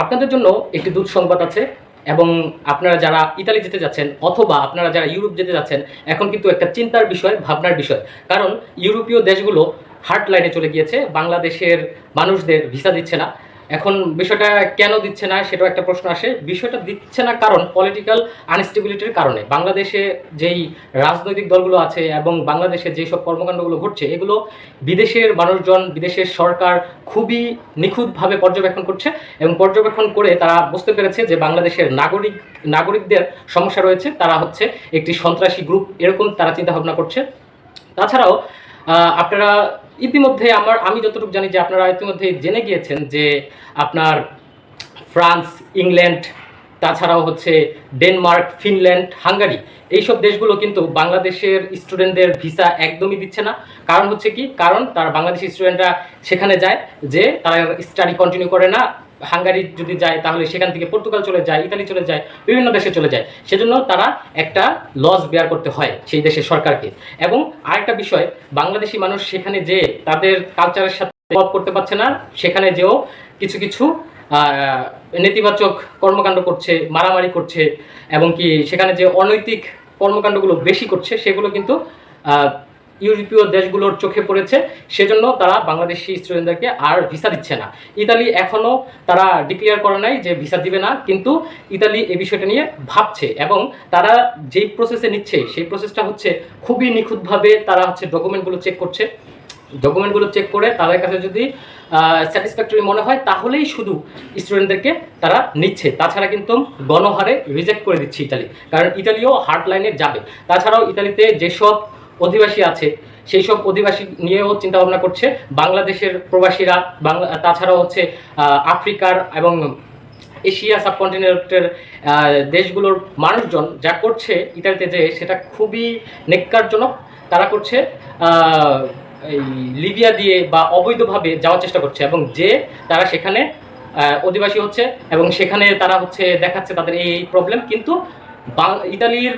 আপনাদের জন্য একটি দুধ সংবাদ আছে এবং আপনারা যারা ইতালি যেতে যাচ্ছেন অথবা আপনারা যারা ইউরোপ যেতে যাচ্ছেন, এখন কিন্তু একটা চিন্তার বিষয়, ভাবনার বিষয়। কারণ ইউরোপীয় দেশগুলো হার্ট লাইনে চলে গিয়েছে, বাংলাদেশের মানুষদের ভিসা দিচ্ছে না। এখন বিষয়টা কেন দিচ্ছে না সেটাও একটা প্রশ্ন আসে। বিষয়টা দিচ্ছে না কারণ পলিটিক্যাল আনস্টেবিলিটির কারণে। বাংলাদেশে যেই রাজনৈতিক দলগুলো আছে এবং বাংলাদেশে যেসব কর্মকাণ্ডগুলো ঘটছে, এগুলো বিদেশের মানুষজন, বিদেশের সরকার খুবই নিখুঁতভাবে পর্যবেক্ষণ করছে এবং পর্যবেক্ষণ করে তারা বুঝতে পেরেছে যে বাংলাদেশের নাগরিক, নাগরিকদের সমস্যা রয়েছে। তারা হচ্ছে একটি সন্ত্রাসী গ্রুপ এরকম তারা চিন্তা ভাবনা করছে। তাছাড়াও আপনারা ইতিমধ্যে আমার, আমি যতটুকু জানি যে আপনারা ইতিমধ্যে জেনে গিয়েছেন যে আপনার ফ্রান্স, ইংল্যান্ড, তাছাড়াও হচ্ছে ডেনমার্ক, ফিনল্যান্ড, হাঙ্গারি এইসব দেশগুলো কিন্তু বাংলাদেশের স্টুডেন্টদের ভিসা একদমই দিচ্ছে না। কারণ হচ্ছে কি? কারণ তার বাংলাদেশি স্টুডেন্টরা সেখানে যায় যে তারা স্টাডি কন্টিনিউ করে না। হাঙ্গারি যদি যায়, তাহলে সেখান থেকে পর্তুগাল চলে যায়, ইতালি চলে যায়, বিভিন্ন দেশে চলে যায়। সেজন্য তারা একটা লস বেয়ার করতে হয় সেই দেশের সরকারকে। এবং আরেকটা বিষয়, বাংলাদেশি মানুষ সেখানে যে তাদের কালচারের সাথে করতে পারছে না, সেখানে যেও কিছু কিছু নেতিবাচক কর্মকাণ্ড করছে, মারামারি করছে, এবং কি সেখানে যে অনৈতিক কর্মকাণ্ডগুলো বেশি করছে, সেগুলো কিন্তু ইউরোপীয় দেশগুলোর চোখে পড়েছে, সেজন্য তারা বাংলাদেশি স্টুডেন্টদেরকে আর ভিসা দিচ্ছে না। ইতালি এখনও তারা ডিক্লেয়ার করে নাই যে ভিসা দিবে না, কিন্তু ইতালি এই বিষয়টা নিয়ে ভাবছে এবং তারা যেই প্রসেসে নিচ্ছে, সেই প্রসেসটা হচ্ছে খুবই নিখুঁতভাবে তারা হচ্ছে ডকুমেন্টগুলো চেক করছে। ডকুমেন্টগুলো চেক করে তাদের কাছে যদি স্যাটিসফ্যাক্টরি মনে হয়, তাহলেই শুধু স্টুডেন্টদেরকে তারা নিচ্ছে। তাছাড়া কিন্তু গণহারে রিজেক্ট করে দিচ্ছে ইতালি, কারণ ইতালিও হার্ড লাইনে যাবে। তাছাড়াও ইতালিতে যেসব অধিবাসী আছে, সেই সব অধিবাসী নিয়েও চিন্তা ভাবনা করছে। বাংলাদেশের প্রবাসীরা, বাংলা, তাছাড়াও হচ্ছে আফ্রিকার এবং এশিয়া সাবকন্টিনেন্টের দেশগুলোর মানুষজন যা করছে ইতালিতে যে সেটা খুবই নেককারজনক, তারা করছে এই লিবিয়া দিয়ে বা অবৈধভাবে যাওয়ার চেষ্টা করছে এবং যে তারা সেখানে অধিবাসী হচ্ছে এবং সেখানে তারা হচ্ছে দেখাচ্ছে তাদের এই প্রবলেম কিন্তু ইতালির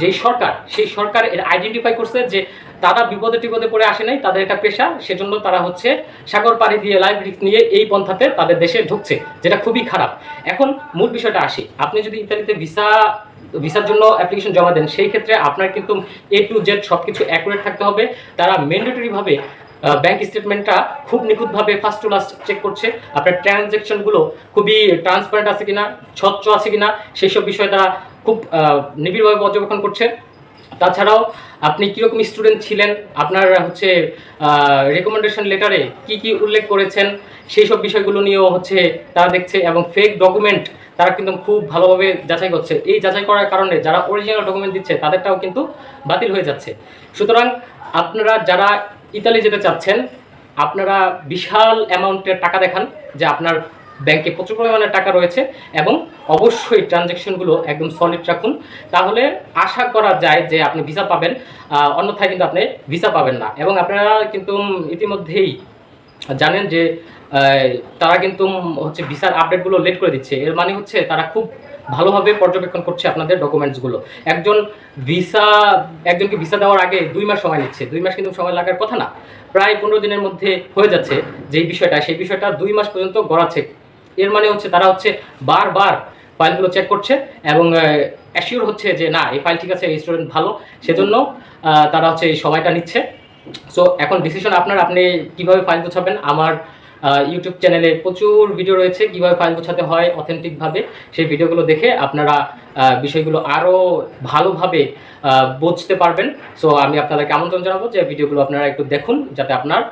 যে সরকার, সেই সরকার এর আইডেন্টিফাই করছে যে তারা বিপদে টিপদে পড়ে আসে নাই, তাদের একটা পেশা, সেজন্য তারা হচ্ছে সাগর পাড়ি দিয়ে লাইফ রিস্ক নিয়ে এই পন্থাতে তাদের দেশে ঢুকছে, যেটা খুবই খারাপ। এখন মূল বিষয়টা আসি, আপনি যদি ইতালিতে ভিসা ভিসার জন্য অ্যাপ্লিকেশন জমা দেন, সেই ক্ষেত্রে আপনার কিন্তু এ টু জেড সব কিছু অ্যাকুরেট থাকতে হবে। তারা ম্যান্ডেটরিভাবে ব্যাংক স্টেটমেন্টটা খুব নিখুঁতভাবে ফার্স্ট টু লাস্ট চেক করছে। আপনার ট্রানজ্যাকশনগুলো খুবই ট্রান্সপারেন্ট আছে কিনা, স্বচ্ছ আছে কিনা সেই সব বিষয় তারা খুব নিবিড়ভাবে পর্যবেক্ষণ করছেন তাছাড়াও আপনি কীরকম স্টুডেন্ট ছিলেন? আপনার হচ্ছে রেকমেন্ডেশন লেটারে কি কি উল্লেখ করেছেন? সেই সব বিষয়গুলো নিয়েও হচ্ছে তারা দেখছে এবং ফেক ডকুমেন্ট তারা কিন্তু খুব ভালোভাবে যাচাই করছে। এই যাচাই করার কারণে যারা অরিজিনাল ডকুমেন্ট দিচ্ছে, তাদেরটাও কিন্তু বাতিল হয়ে যাচ্ছে। সুতরাং আপনারা যারা ইতালি যেতে চাচ্ছেন, আপনারা বিশাল অ্যামাউন্টের টাকা দেখান যে আপনার ব্যাংকে প্রচুর পরিমাণে টাকা রয়েছে এবং অবশ্যই ট্রানজ্যাকশনগুলো একদম সলিড রাখুন। তাহলে আশা করা যায় যে আপনি ভিসা পাবেন অন্যথায় কিন্তু আপনি ভিসা পাবেন না। এবং আপনারা কিন্তু ইতিমধ্যেই জানেন যে তারা কিন্তু হচ্ছে ভিসার আপডেটগুলো লেট করে দিচ্ছে। এর মানে হচ্ছে তারা খুব ভালোভাবে পর্যবেক্ষণ করছে আপনাদের ডকুমেন্টসগুলো। একজন ভিসা, একজনকে ভিসা দেওয়ার আগে দুই মাস সময় নিচ্ছে। দুই মাস কিন্তু সময় লাগার কথা না। প্রায় পনেরো দিনের মধ্যে হয়ে যাচ্ছে যেই বিষয়টা। সেই বিষয়টা দুই মাস পর্যন্ত গড়াচ্ছে। এর মানে হচ্ছে তারা হচ্ছে বারবার ফাইলগুলো চেক করছে এবং অ্যাসিওর হচ্ছে যে না, এই ফাইল ঠিক আছে, এই স্টুডেন্ট ভালো। সেজন্য তারা হচ্ছে এই সময়টা নিচ্ছে। সো এখন ডিসিশন আপনার, আপনি কীভাবে ফাইল গোছাবেন? আমার ইউটিউব চ্যানেলে প্রচুর ভিডিও রয়েছে কীভাবে ফাইল গোছাতে হয় অথেন্টিকভাবে সেই ভিডিওগুলো দেখে আপনারা বিষয়গুলো আরও ভালোভাবে বুঝতে পারবেন। সো আমি আপনাদেরকে আমন্ত্রণ জানাব যে ভিডিওগুলো আপনারা একটু দেখুন, যাতে আপনার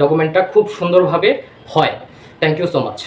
ডকুমেন্টটা খুব সুন্দরভাবে হয়। Thank you so much